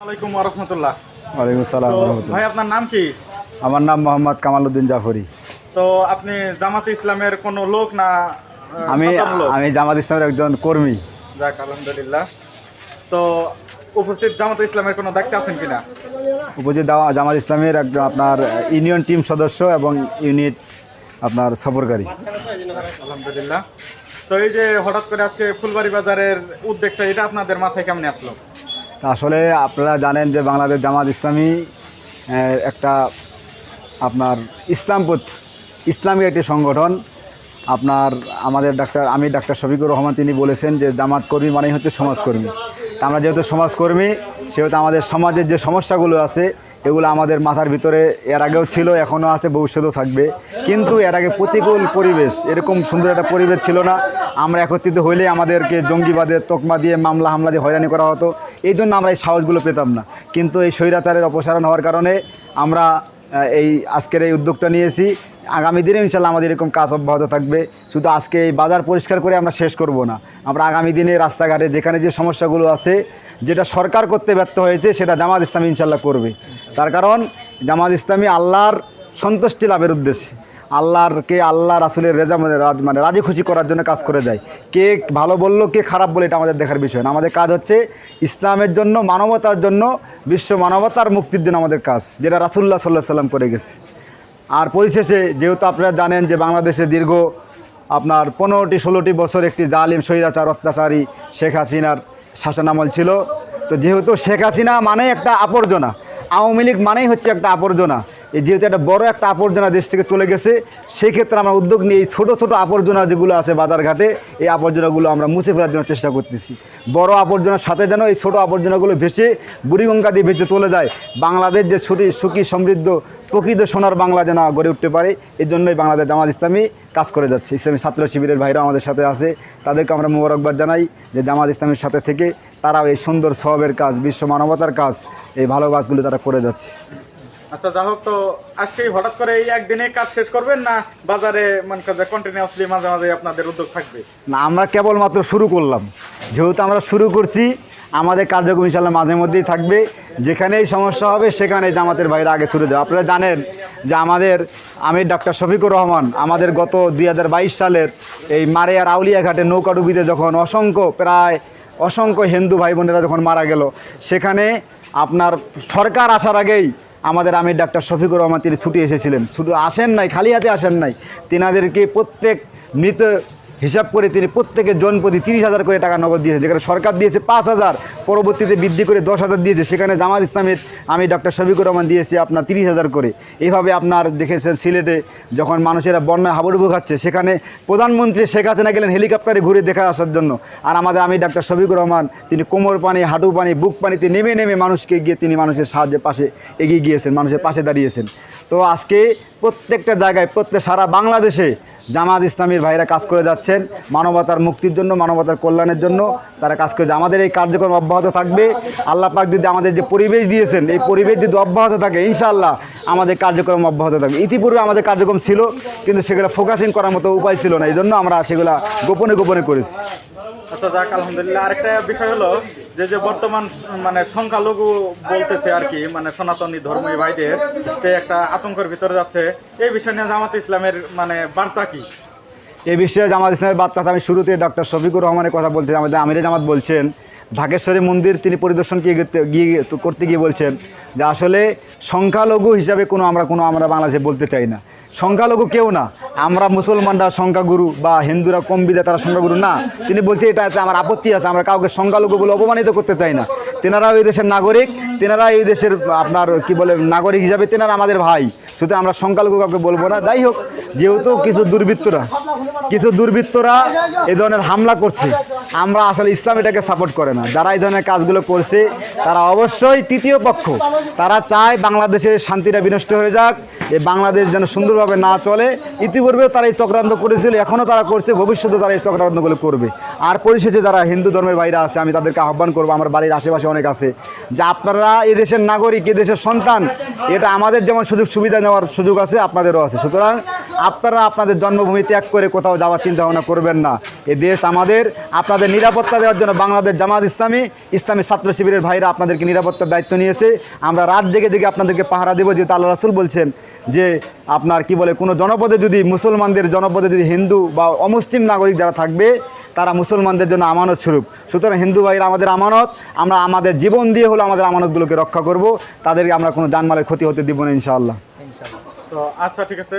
আলাইকুম রহমতুল্লাহ ওয়ালাইকুম আসসালাম ভাই আপনার নাম কি? আমার নাম মোহাম্মদ কামালউদ্দিন জাফরি। তো আপনি জামাতে ইসলামের কোন লোক না আমি আমি জামাত ইসলামের একজন কর্মী। যাক আলহামদুলিল্লাহ। তো উপস্থিত জামাতে ইসলামের কোনো দায়িত্ব আছেন কিনা? দাওয়া- জামাত ইসলামের একজন আপনার ইউনিয়ন টিম সদস্য এবং ইউনিট আপনার সফরকারী। আলহামদুলিল্লাহ। তো এই যে হঠাৎ করে আজকে ফুলবাড়ি বাজারের উদ্যোগটা এটা আপনাদের মাথায় কেমনে আসলো? আসলে আপনারা জানেন যে বাংলাদেশ জামাত ইসলামী একটা আপনার ইসলামপথ ইসলামী একটি সংগঠন। আপনার আমাদের ডাক্তার, আমি ডাক্তার শফিকুর রহমান তিনি বলেছেন যে জামাত কর্মী মানেই হচ্ছে সমাজকর্মী। আমরা যেহেতু সমাজকর্মী, সেহেতু আমাদের সমাজের যে সমস্যাগুলো আছে এগুলো আমাদের মাথার ভিতরে, এর আগেও ছিল এখনও আছে, ভবিষ্যতেও থাকবে। কিন্তু এর আগে প্রতিকূল পরিবেশ, এরকম সুন্দর একটা পরিবেশ ছিল না। আমরা একত্রিত হইলে আমাদেরকে জঙ্গিবাদের তকমা দিয়ে, মামলা হামলা দিয়ে হয়রানি করা হতো। এই জন্য আমরা এই সাহসগুলো পেতাম না। কিন্তু এই স্বৈরাচারের অপসারণ হওয়ার কারণে আমরা এই আজকের এই উদ্যোগটা নিয়েছি। আগামী দিনে ইনশাল্লাহ আমাদের এরকম কাজ অব্যাহত থাকবে। শুধু আজকে এই বাজার পরিষ্কার করে আমরা শেষ করব না। আমরা আগামী দিনে রাস্তাঘাটে যেখানে যে সমস্যাগুলো আছে যেটা সরকার করতে ব্যর্থ হয়েছে, সেটা জামাত ইসলামী ইনশাল্লাহ করবে। তার কারণ, জামাত ইসলামী আল্লাহর সন্তুষ্টি লাভের উদ্দেশ্যে। আল্লাহরকে আল্লাহ রাসুলের রেজা মানে রাজ- মানে রাজি খুশি করার জন্য কাজ করে দেয়। কে ভালো বলল, কে খারাপ বলে এটা আমাদের দেখার বিষয় না। আমাদের কাজ হচ্ছে ইসলামের জন্য, মানবতার জন্য, বিশ্ব মানবতার মুক্তির জন্য আমাদের কাজ, যেটা রাসুল্লাহ সাল্লাহ সাল্লাম করে গেছে। আর পরিশেষে, যেহেতু আপনারা জানেন যে বাংলাদেশে দীর্ঘ আপনার পনেরোটি, ষোলোটি বছর একটি জালিম, স্বৈরাচার, অত্যাচারী শেখ হাসিনার শাসনামল ছিল। তো যেহেতু শেখ হাসিনা মানে একটা আবর্জনা আওয়ামী লীগ মানেই হচ্ছে একটা আবর্জনা যেহেতু একটা বড় একটা আবর্জনা দেশ থেকে চলে গেছে, সেক্ষেত্রে আমরা উদ্যোগ নিয়ে এই ছোটো ছোটো আবর্জনা যেগুলো আছে বাজারঘাটে, এই আবর্জনাগুলো আমরা মুছে ফেলার জন্য চেষ্টা করতেছি। বড় আবর্জনার সাথে যেন এই ছোটো আবর্জনাগুলো ভেসে বুড়িগঙ্গা দিয়ে ভেসে চলে যায়। বাংলাদেশ যে ছুটি সুখী, সমৃদ্ধ, প্রকৃত সোনার বাংলা যেন গড়ে উঠতে পারে এর জন্যই বাংলাদেশ জামাত ইসলামী কাজ করে যাচ্ছে। ইসলামী ছাত্র শিবিরের ভাইরা আমাদের সাথে আছে। তাদেরকে আমরা মোবারকবাদ জানাই যে জামাত ইসলামের সাথে থেকে তারাও এই সুন্দর সবের কাজ, বিশ্ব মানবতার কাজ, এই ভালো কাজগুলো তারা করে যাচ্ছে। আচ্ছা যা হোক তো আজকে হঠাৎ করে এই একদিনে কাজ শেষ করবেন না বাজারে, মনে করেন কন্টিনিউসলি মাঝে মাঝে আপনাদের উদ্যোগ থাকবে? না, আমরা কেবলমাত্র শুরু করলাম। যেহেতু আমরা শুরু করছি, আমাদের কার্যক্রম ইনশাল্লাহ মাঝে মধ্যেই থাকবে। যেখানেই সমস্যা হবে সেখানে জামাতের বাইরে আগে ছুটে যাবে। আপনারা জানেন যে আমাদের আমি ডাক্তার শফিকুর রহমান, আমাদের গত দুই হাজার বাইশ সালের এই মারিয়ার আউলিয়াঘাটে নৌকাডুবিতে যখন অসংখ্য, প্রায় অসংখ্য হিন্দু ভাই বোনেরা যখন মারা গেল, সেখানে আপনার সরকার আসার আগেই আমাদের আমির ডাক্তার শফিকুর রহমান তিনি ছুটি এসেছিলেন। শুধু আসেন নাই, খালি হাতে আসেন নাই। তেনাদেরকে প্রত্যেক মৃত হিসাব করে তিনি প্রত্যেকের জনপ্রতি তিরিশ হাজার করে টাকা নগদ দিয়েছে যেখানে সরকার দিয়েছে পাঁচ হাজার, পরবর্তীতে বৃদ্ধি করে দশ হাজার দিয়েছে। সেখানে জামাত ইসলামের আমি ডক্টর শফিকুর রহমান দিয়েছি আপনার তিরিশ হাজার করে। এভাবে আপনার দেখেছেন সিলেটে যখন মানুষেরা বন্যায় হাবুডুবু খাচ্ছে, সেখানে প্রধানমন্ত্রী শেখ হাসিনা গেলেন হেলিকপ্টারে ঘুরে দেখা আসার জন্য। আর আমাদের আমি ডাক্তার শফিকুর রহমান, তিনি কোমর পানি, হাঁটু পানি, বুক পানিতে নেমে নেমে মানুষকে গিয়ে তিনি মানুষের সাহায্যে পাশে এগিয়ে গিয়েছেন, মানুষের পাশে দাঁড়িয়েছেন। তো আজকে প্রত্যেকটা জায়গায়, প্রত্যেক সারা বাংলাদেশে জামাত ইসলামীর ভাইরা কাজ করে যাচ্ছেন, মানবতার মুক্তির জন্য, মানবতার কল্যাণের জন্য। তারা কাজ করে আমাদের এই কার্যক্রম অব্যাহত থাকবে। আল্লাহ পাক যদি আমাদের যে পরিবেশ দিয়েছেন, এই পরিবেশ যদি অব্যাহত থাকে, ইনশাআল্লাহ আমাদের কার্যক্রম অব্যাহত থাকবে। ইতিপূর্বে আমাদের কার্যক্রম ছিল, কিন্তু সেগুলো ফোকাসিং করার মতো উপায় ছিল না। এই জন্য আমরা সেগুলো গোপনে গোপনে করেছি। আচ্ছা যাক, আলহামদুলিল্লাহ। আরেকটা বিষয় হলো যে যে বর্তমান মানে সংখ্যালঘু বলতেছে আর কি মানে সনাতনী ধর্মী ভাইদের তে একটা আতঙ্কের ভিতরে যাচ্ছে, এই বিষয় নিয়ে জামাত ইসলামের মানে বার্তা কি? এই বিষয়ে জামাত ইসলামের বার্তা আমি শুরুতে ডক্টর শফিকুর রহমানের কথা বলতে আমাদের আমিরে জামাত বলছেন, ঢাকেশ্বরী মন্দির তিনি পরিদর্শন গিয়ে করতে গিয়ে বলছেন যে আসলে সংখ্যালঘু হিসাবে কোনো আমরা কোনো আমরা বাংলাদেশে বলতে চাই না। সংখ্যালঘু কেউ না। আমরা মুসলমানরা সংখ্যাগুরু বা হিন্দুরা কম বিদা তারা সংখ্যাগুরু না। তিনি বলছে, এটা আমার আপত্তি আছে, আমরা কাউকে সংখ্যালঘু বলে অপমানিত করতে চাই না। তেনারা এই দেশের নাগরিক তেনারা এই দেশের, আপনার, কি বলে, নাগরিক হিসাবে তেনারা আমাদের ভাই। সুতরাং আমরা সংখ্যালঘু কাউকে বলব না। যাই হোক, যেহেতু কিছু দুর্বৃত্তরা কিছু দুর্বৃত্তরা এই ধরনের হামলা করছে। আমরা আসলে ইসলাম এটাকে সাপোর্ট করে না। যারা এই ধরনের কাজগুলো করছে, তারা অবশ্যই তৃতীয় পক্ষ। তারা চায় বাংলাদেশের শান্তিটা বিনষ্ট হয়ে যাক এই বাংলাদেশ যেন সুন্দরভাবে না চলে। ইতিপূর্বেও তারা এই চক্রান্ত করেছিল, এখনও তারা করছে ভবিষ্যতে তারা এই চক্রান্তগুলো করবে। আর পরিশেষে যারা হিন্দু ধর্মের বাইরে আছে, আমি তাদেরকে আহ্বান করব, আমার বাড়ির আশেপাশে অনেক আছে, যে আপনারা এই দেশের নাগরিক এই দেশের সন্তান, এটা আমাদের যেমন সুযোগ সুবিধা নেওয়ার সুযোগ আছে, আপনাদেরও আছে। সুতরাং আপনারা আপনাদের জন্মভূমি ত্যাগ করে কোথাও যাওয়ার চিন্তা ভাবনা করবেন না। এ দেশ আমাদের, আপনাদের নিরাপত্তা দেওয়ার জন্য বাংলাদেশ জামাত ইসলামী ইসলামী ছাত্র শিবিরের ভাইরা আপনাদেরকে নিরাপত্তার দায়িত্ব নিয়েছে। আমরা রাত জেগে জেগে আপনাদেরকে পাহারা দেবো, যেহেতু আল্লাহ রাসুল বলছেন যে আপনার কি বলে, কোনো জনপদে যদি মুসলমানদের, জনপদে যদি হিন্দু বা অমুসলিম নাগরিক যারা থাকবে, তারা মুসলমানদের জন্য আমানত স্বরূপ। সুতরাং হিন্দু ভাইরা, আমাদের আমানত, আমরা আমাদের জীবন দিয়ে হলো আমাদের আমানতগুলোকে রক্ষা করব। তাদেরকে আমরা কোনো জানমালের ক্ষতি হতে দিব না, ইনশাআল্লাহ। তো আচ্ছা ঠিক আছে।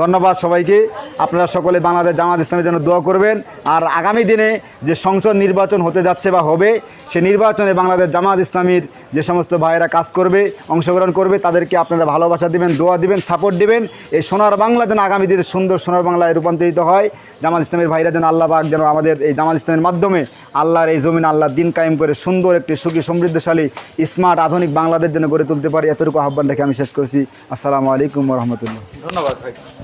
ধন্যবাদ সবাইকে। আপনারা সকলে বাংলাদেশ জামাত ইসলামের জন্য দোয়া করবেন। আর আগামী দিনে যে সংসদ নির্বাচন হতে যাচ্ছে বা হবে, সে নির্বাচনে বাংলাদেশ জামাত ইসলামীর যে সমস্ত ভাইয়েরা কাজ করবে, অংশগ্রহণ করবে, তাদেরকে আপনারা ভালোবাসা দিবেন, দোয়া দিবেন, সাপোর্ট দিবেন। এই সোনার বাংলা যেন আগামী দিনে সুন্দর সোনার বাংলায় রূপান্তরিত হয়, জামাত ইসলামের ভাইরা যেন আল্লাহ পাক যেন আমাদের এই জামাত ইসলামের মাধ্যমে আল্লাহর এই জমিন আল্লাহ দিন কায়েম করে সুন্দর একটি সুখী, সমৃদ্ধশালী, স্মার্ট, আধুনিক বাংলাদেশ যেন গড়ে তুলতে পারি, এতটুকু আহ্বান রেখে আমি শেষ করছি। আসসালামু আলাইকুম রহমতুল্লাহ। ধন্যবাদ ভাই।